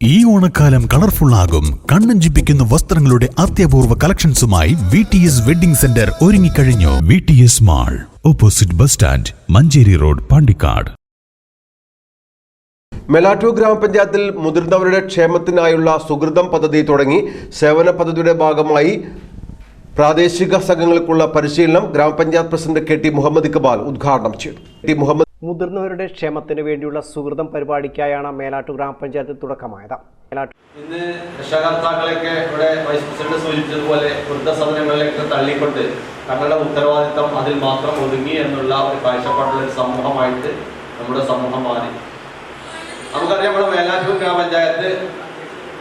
ഈ ഓണക്കാലം കളർഫുൾ ആകും. കണ്ണഞ്ചിപ്പിക്കുന്ന വസ്ത്രങ്ങളുടെ അത്യപൂർവ കളക്ഷൻസുമായി V T S wedding centre ഒരുങ്ങിക്കഴിഞ്ഞു. V T S mall opposite bus stand Manjeri road Pandikkad. Melattur ഗ്രാമപഞ്ചായത്തിൽ മുതിർന്നവരുടെ ക്ഷേമത്തിനായുള്ള സുഹൃതം പദ്ധതി തുടങ്ങി. സേവന പദ്ധതിയുടെ ഭാഗമായി പ്രാദേശിക സംഘങ്ങൾക്കുള്ള പരിശീലനം ഗ്രാമപഞ്ചായത്ത് president K T Muhammad Iqbal ഉദ്ഘാടനം ചെയ്തു. ടി മുഹമ്മദ് മുതിർന്നവരുടെ ക്ഷേമത്തിന് വേണ്ടിയുള്ള സുഹൃതം പരിപാടിക്കായാണ് മേലാട്ടു ഗ്രാമപഞ്ചായത്ത് തുടക്കമായത്. ഇന്ന് രക്ഷകർത്താക്കളെയൊക്കെ ഇവിടെ വൈസ് പ്രസിഡന്റ് സൂചിപ്പിച്ചതുപോലെ വൃദ്ധസദനങ്ങളിലേക്ക് തള്ളിക്കൊണ്ട് തങ്ങളുടെ ഉത്തരവാദിത്തം അതിൽ മാത്രം ഒതുങ്ങി എന്നുള്ള ഒരു കാഴ്ചപ്പാടുള്ള ഒരു സമൂഹമായിട്ട് നമ്മുടെ സമൂഹം മാറി. നമുക്കറിയാം നമ്മുടെ മേലാറ്റൂർ ഗ്രാമപഞ്ചായത്ത്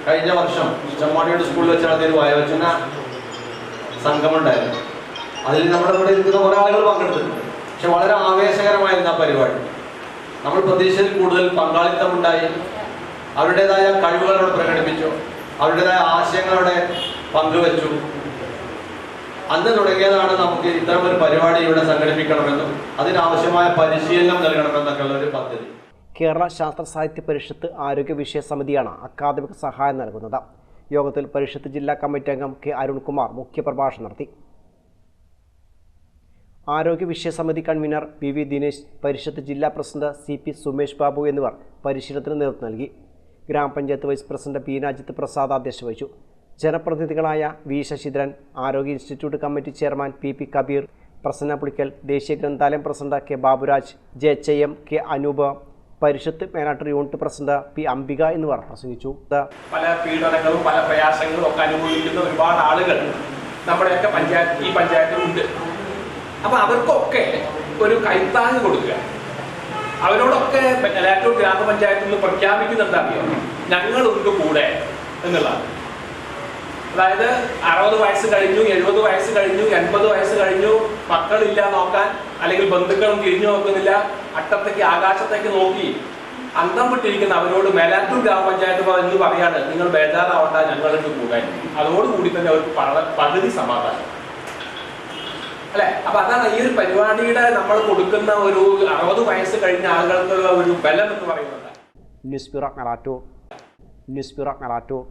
കഴിഞ്ഞ വർഷം ചെമ്മാടിയുടെ സ്കൂളിൽ വെച്ച് നടത്തിയ ഒരു വയോജന സംഘമുണ്ടായിരുന്നു. അതിൽ നമ്മുടെ ഇവിടെ ഇരിക്കുന്ന കുറേ ആളുകൾ പങ്കെടുത്തിട്ടുണ്ട്. പക്ഷെ വളരെ ആവേശകരമായിരുന്നു ആ പരിപാടി. നമ്മൾ പ്രതീക്ഷയിൽ കൂടുതൽ പങ്കാളിത്തമുണ്ടായി. അവരുടേതായ കഴിവുകൾ അവിടെ പ്രകടിപ്പിച്ചു. അവരുടേതായ ആശയങ്ങൾ അവിടെ പങ്കുവച്ചു. അന്ന് തുടങ്ങിയതാണ് നമുക്ക് ഇത്തരം ഒരു പരിപാടി ഇവിടെ സംഘടിപ്പിക്കണമെന്നും അതിനാവശ്യമായ പരിശീലനം നൽകണമെന്നൊക്കെയുള്ള ഒരു പദ്ധതി. കേരള ശാസ്ത്ര സാഹിത്യ പരിഷത്ത് ആരോഗ്യ വിഷയ സമിതിയാണ് അക്കാദമിക സഹായം നൽകുന്നത്. യോഗത്തിൽ പരിഷത്ത് ജില്ലാ കമ്മിറ്റി അംഗം കെ അരുൺകുമാർ മുഖ്യപ്രഭാഷണം നടത്തി. ആരോഗ്യ വിഷയ സമിതി കൺവീനർ പി വി ദിനേശ് പരിഷത്ത് ജില്ലാ president C P Sumesh Babu എന്നിവർ പരിശീലനത്തിന് നേതൃത്വം നൽകി. ഗ്രാമപഞ്ചായത്ത് vice president P Rajith Prasad അധ്യക്ഷത വഹിച്ചു. ജനപ്രതിനിധികളായ വി ശശിധരൻ ആരോഗ്യ institute committee chairman P P Kabir Prasanna Pulikkal ദേശീയ ഗ്രന്ഥാലയം president K Baburaj J H M K Anoop പരിഷത്ത് മേനാട്ടർ യൂണിറ്റ് പ്രസിഡന്റ് പി അംബിക എന്നിവർ പ്രസംഗിച്ചു. പല പീഡനങ്ങളും പല പ്രയാസങ്ങളും ഒക്കെ അനുഭവിക്കുന്ന ഒരുപാട് ആളുകൾ നമ്മുടെയൊക്കെ പഞ്ചായത്ത് ഈ പഞ്ചായത്തിലുണ്ട്. അപ്പൊ അവർക്കൊക്കെ ഒരു കൈത്താങ് കൊടുക്കുക. അവരോടൊക്കെ ലാറ്റൂർ ഗ്രാമപഞ്ചായത്തിൽ നിന്ന് പ്രഖ്യാപിക്കുന്നുണ്ട് അറിയോ ഞങ്ങളുണ്ട് കൂടെ എന്നുള്ളതാണ്. അതായത് അറുപത് വയസ്സ് കഴിഞ്ഞു എഴുപത് വയസ്സ് കഴിഞ്ഞു എൺപത് വയസ്സ് കഴിഞ്ഞു മക്കളില്ല നോക്കാൻ അല്ലെങ്കിൽ ബന്ധുക്കളും തിരിഞ്ഞു നോക്കുന്നില്ല അട്ടത്തേക്ക് ആകാശത്തേക്ക് നോക്കി അന്തം വിട്ടിരിക്കുന്ന അവരോട് മേലാറ്റൂർ ഗ്രാമപഞ്ചായത്ത് പറഞ്ഞു പറയാണ് നിങ്ങൾ ബേജാറാവണ്ട ഞങ്ങളുടെ കൂടെ. അതോടുകൂടി തന്നെ അവർ പകുതി സമാധാനം. അല്ലെ? അപ്പൊ അതാണ് ഈ ഒരു പരിപാടിയുടെ നമ്മൾ കൊടുക്കുന്ന ഒരു അറുപത് വയസ്സ് കഴിഞ്ഞ ആളുകൾക്കുള്ള ഒരു ബലം എന്ന് പറയുന്നത്. News bureau Melattur news bureau Melattur